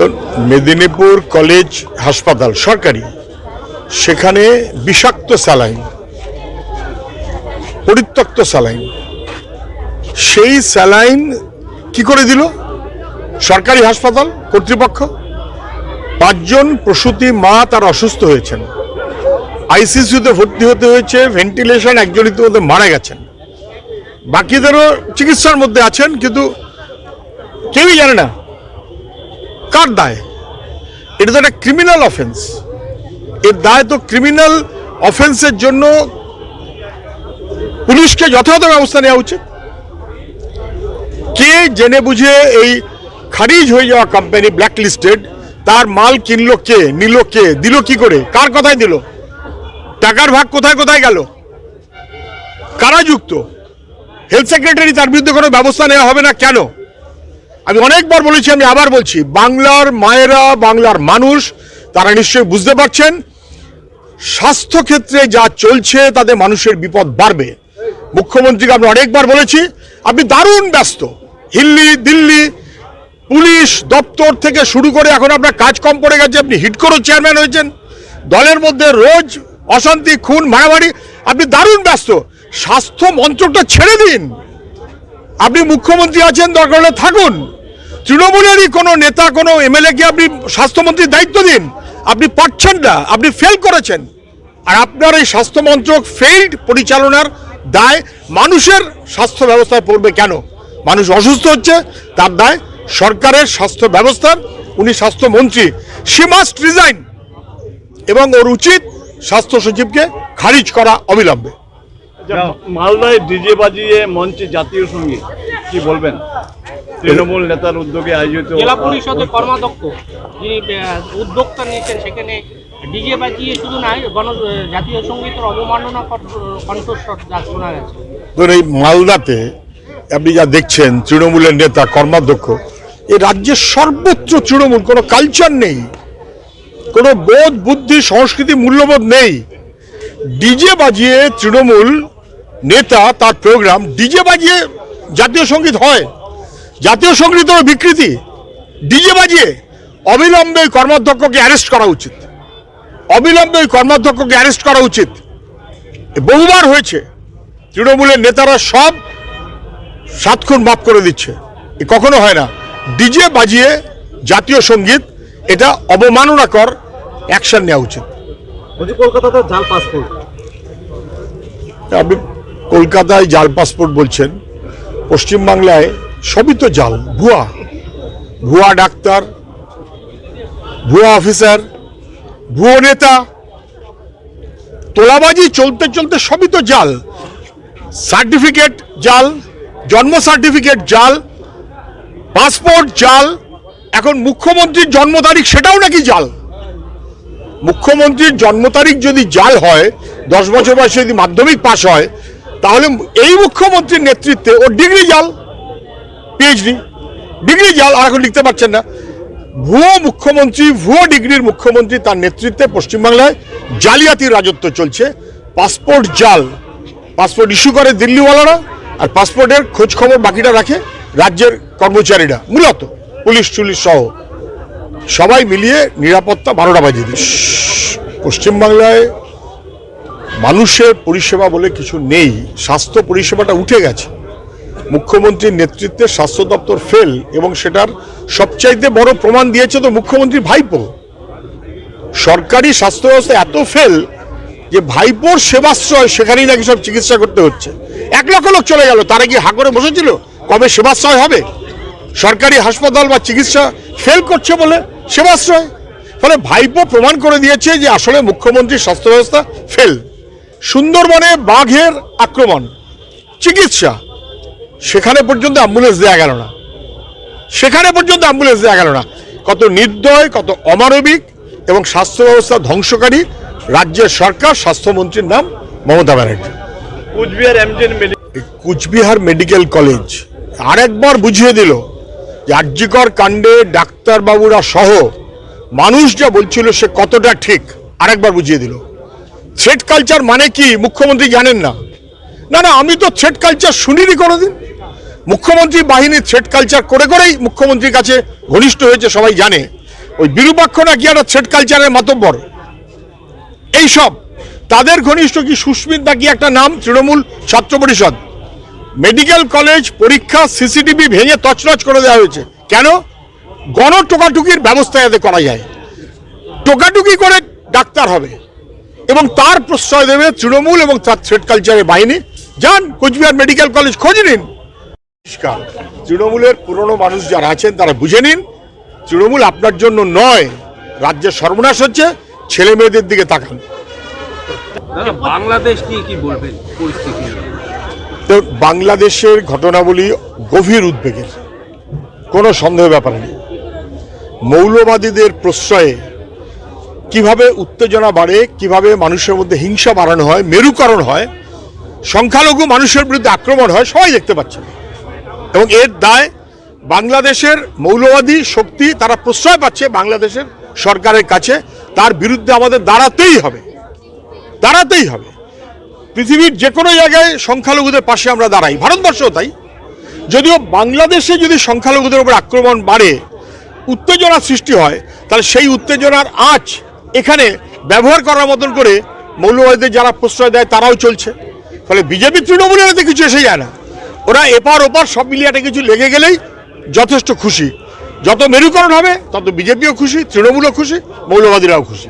তো মেদিনীপুর কলেজ হাসপাতাল সরকারি, সেখানে বিষাক্ত স্যালাইন, পরিত্যক্ত স্যালাইন। সেই স্যালাইন কি করে দিল? সরকারি হাসপাতাল, কর্তৃপক্ষ? পাঁচজন প্রসূতি মা তার অসুস্থ হয়েছেন। আইসিসিউতে ভর্তি হতে হয়েছে, ভেন্টিলেশন একজন ইতিমধ্যে মারা গেছেন। বাকিদেরও চিকিৎসার মধ্যে আছেন, কিন্তু কেউই জানে না কার দায়? এটা তো একটা ক্রিমিনাল অফেন্স এর দায় তো ক্রিমিনাল অফেন্সের জন্য পুলিশকে যথাযথ ব্যবস্থা নেওয়া উচিত। কে জেনে বুঝে এই খারিজ হয়ে যাওয়া কোম্পানি ব্ল্যাক লিস্টেড তার মাল কিনলো কে, নিল কে, দিল কি করে, কার কথায় দিল? টাকার ভাগ কোথায় কোথায় গেল? কারা যুক্ত? হেলথ সেক্রেটারি তার বিরুদ্ধে কোনো ব্যবস্থা নেওয়া হবে না কেন? আমি অনেকবার বলেছি, আমি আবার বলছি, বাংলার মায়েরা, বাংলার মানুষ, তারা নিশ্চয়ই বুঝতে পারছেন, স্বাস্থ্যক্ষেত্রে যা চলছে, তাতে মানুষের বিপদ বাড়বে। মুখ্যমন্ত্রীকে আমরা অনেকবার বলেছি, আপনি দারুণ ব্যস্ত। হিল্লি, দিল্লি, পুলিশ দপ্তর থেকে শুরু করে এখন আপনার কাজ কম পড়ে গেছে, আপনি হিট করো চেয়ারম্যান হয়েছেন। দলের মধ্যে রোজ অশান্তি, খুন, মারামারি, আপনি দারুণ ব্যস্ত। স্বাস্থ্য মন্ত্রকটা ছেড়ে দিন। আপনি মুখ্যমন্ত্রী আছেন, দরকার হলে থাকুন। তৃণমূলেরই কোনো নেতা, কোনো এমএলএ কে আপনি স্বাস্থ্যমন্ত্রীর দায়িত্ব দিন। আপনি পাচ্ছেন না, আপনি ফেল করেছেন। আর আপনার এই স্বাস্থ্য মন্ত্রক ফেইল্ড পরিচালনার দায় মানুষের স্বাস্থ্য ব্যবস্থায় পড়বে কেন? মানুষ অসুস্থ হচ্ছে, তার দায় সরকারের স্বাস্থ্য ব্যবস্থার। উনি স্বাস্থ্যমন্ত্রী সি মাস্ট রিজাইন এবং ওর উচিত স্বাস্থ্য সচিবকে খারিজ করা অবিলম্বে। মালদায় ডিজে বাজিয়ে মঞ্চে জাতীয় সংগীত কি বলবেন? তৃণমূল নেতার উদ্যোগে আয়োজিত জেলা পরিষদের কর্মাধ্যক্ষ যিনি উদ্যোক্তা নিয়েছেন সেখানে ডিজে বাজিয়ে শুধু নয় গণ জাতীয় সঙ্গীতের অবমাননা কণ্ঠস্বর যা শোনা গেছে। ধরুন এই মালদাতে আপনি যা দেখছেন তৃণমূলের নেতা কর্মাধ্যক্ষ এই রাজ্যের সর্বত্র তৃণমূল কোনো কালচার নেই কোনো বোধ বুদ্ধি সংস্কৃতি মূল্যবোধ নেই। ডিজে বাজিয়ে তৃণমূল নেতা তার প্রোগ্রাম ডিজে বাজিয়ে জাতীয় সংগীত হয়, জাতীয় সঙ্গীতের বিকৃতি, ডিজে বাজিয়ে অবিলম্বে কর্মাধ্যক্ষকে অ্যারেস্ট করা উচিত, অবিলম্বে কর্মাধ্যক্ষকে অ্যারেস্ট করা উচিত। বহুবার হয়েছে, তৃণমূলের নেতারা সব সাত খুন মাফ করে দিচ্ছে। এ কখনো হয় না। ডিজে বাজিয়ে জাতীয় সংগীত, এটা অবমাননাকর অ্যাকশন নেওয়া উচিত। কলকাতাতে জাল পাসপোর্ট আপনি কলকাতায় জাল পাসপোর্ট বলছেন, পশ্চিমবাংলায় সবই তো জাল, ভুয়া। ভুয়া ডাক্তার, ভুয়া অফিসার, ভুয়ো নেতা। তোলাবাজি চলতে চলতে সবই তো জাল। সার্টিফিকেট জাল, জন্ম সার্টিফিকেট জাল পাসপোর্ট জাল, এখন মুখ্যমন্ত্রীর জন্ম তারিখ সেটাও নাকি জাল। মুখ্যমন্ত্রীর জন্ম তারিখ যদি জাল হয়, দশ বছর বয়সে যদি মাধ্যমিক পাশ হয়, তাহলে এই মুখ্যমন্ত্রীর নেতৃত্বে ওর ডিগ্রি জাল পিএইচডি ডিগ্রি জাল, আর এখন লিখতে পারছেন না। ভুয়ো মুখ্যমন্ত্রী, ভুয়ো ডিগ্রির মুখ্যমন্ত্রী তার নেতৃত্বে পশ্চিমবাংলায় জালিয়াতির রাজত্ব চলছে। পাসপোর্ট জাল, পাসপোর্ট ইস্যু করে দিল্লিওয়ালারা আর পাসপোর্টের খোঁজ খবর বাকিটা রাখে রাজ্যের কর্মচারীরা, মূলত পুলিশ টুলিশ সহ। সবাই মিলিয়ে নিরাপত্তা বারোটা বাজিয়ে দিস পশ্চিমবাংলায় মানুষের পরিষেবা বলে কিছু নেই, স্বাস্থ্য পরিষেবাটা উঠে গেছে। মুখ্যমন্ত্রীর নেতৃত্বে স্বাস্থ্য দপ্তর ফেল এবং সেটার সবচাইতে বড় প্রমাণ দিয়েছে তো মুখ্যমন্ত্রী ভাইপো। সরকারি স্বাস্থ্য ব্যবস্থা এত ফেল যে ভাইপোর সেবাশ্রয় সেখানেই নাকি সব চিকিৎসা করতে হচ্ছে। এক লক্ষ লোক চলে গেল, তারা কি হা করে বসেছিল? কবে সেবাশ্রয় হবে? সরকারি হাসপাতাল বা চিকিৎসা ফেল করছে বলে সেবাশ্রয়। ফলে ভাইপো প্রমাণ করে দিয়েছে যে আসলে মুখ্যমন্ত্রীর স্বাস্থ্য ব্যবস্থা ফেল সুন্দরবনে বাঘের আক্রমণ। চিকিৎসা। সেখানে পর্যন্ত অ্যাম্বুলেন্স দেওয়া গেল না। সেখানে পর্যন্ত অ্যাম্বুলেন্স দেওয়া গেল না। কত নির্দয় কত অমানবিক এবং স্বাস্থ্য ব্যবস্থা ধ্বংসকারী রাজ্যের সরকার স্বাস্থ্যমন্ত্রীর নাম মমতা ব্যানার্জি। কুচবিহার কুচবিহার মেডিকেল কলেজ আরেকবার বুঝিয়ে দিল যে আর্যিকর কাণ্ডে ডাক্তারবাবুরা সহ মানুষ যা বলছিল সে কতটা ঠিক আরেকবার বুঝিয়ে দিল থ্রেড কালচার মানে কি মুখ্যমন্ত্রী জানেন না না না আমি তো থ্রেড কালচার শুনিনি কোনোদিন মুখ্যমন্ত্রী বাহিনী থ্রেড কালচার করে করেই মুখ্যমন্ত্রীর কাছে ঘনিষ্ঠ হয়েছে সবাই জানে ওই বিরূপাক্ষ নাকি একটা থ্রেড কালচারের মাতব্বর এইসব তাদের ঘনিষ্ঠ কি সুস্মিত নাকি একটা নাম? তৃণমূল ছাত্র পরিষদ। মেডিকেল কলেজ পরীক্ষা সিসিটিভি ভেঙে তছনছ করে দেওয়া হয়েছে। কেন? গণ টোকাটুকির ব্যবস্থা যাতে করা যায়। টোকাটুকি করে ডাক্তার হবে এবং তার প্রশ্রয় দেবে তৃণমূল এবং তার থ্রেড কালচারের বাহিনী। যান, কোচবিহার মেডিকেল কলেজ খোঁজ নিন। পরিষ্কার। তৃণমূলের পুরনো মানুষ যারা আছেন, তারা বুঝে নিন, তৃণমূল আপনার জন্য নয়, রাজ্যের সর্বনাশ হচ্ছে ছেলে মেয়েদের দিকে তাকান। বাংলাদেশ নিয়ে কি বলবেন পরিস্থিতি? তো বাংলাদেশের ঘটনাবলী গভীর উদ্বেগের। কোনো সন্দেহ ব্যাপার নেই। মৌলবাদীদের প্রশ্রয়ে কীভাবে উত্তেজনা বাড়ে, কীভাবে মানুষের মধ্যে হিংসা বাড়ানো হয়, মেরুকরণ হয়, সংখ্যালঘু মানুষের বিরুদ্ধে আক্রমণ হয়, সবাই দেখতে পাচ্ছেন। এবং এর দায় বাংলাদেশের মৌলবাদী শক্তি তারা প্রশ্রয় পাচ্ছে বাংলাদেশের সরকারের কাছে। তার বিরুদ্ধে আমাদের দাঁড়াতেই হবে। দাঁড়াতেই হবে। পৃথিবীর যে কোনো জায়গায় সংখ্যালঘুদের পাশে আমরা দাঁড়াই, ভারতবর্ষও তাই। যদিও বাংলাদেশে যদি সংখ্যালঘুদের উপর আক্রমণ বাড়ে, উত্তেজনা সৃষ্টি হয়, তাহলে সেই উত্তেজনার আঁচ এখানে ব্যবহার করার মতন করে মৌলবাদীদের যারা প্রশ্রয় দেয়, তারাও চলছে। ফলে বিজেপি, তৃণমূলের এতে কিছু এসে যায় না। ওরা এপার ওপার সব মিলিয়ে কিছু লেগে গেলেই যথেষ্ট খুশি। যত মেরুকরণ হবে, তত বিজেপিও খুশি, তৃণমূলও খুশি, মৌলবাদীরাও খুশি।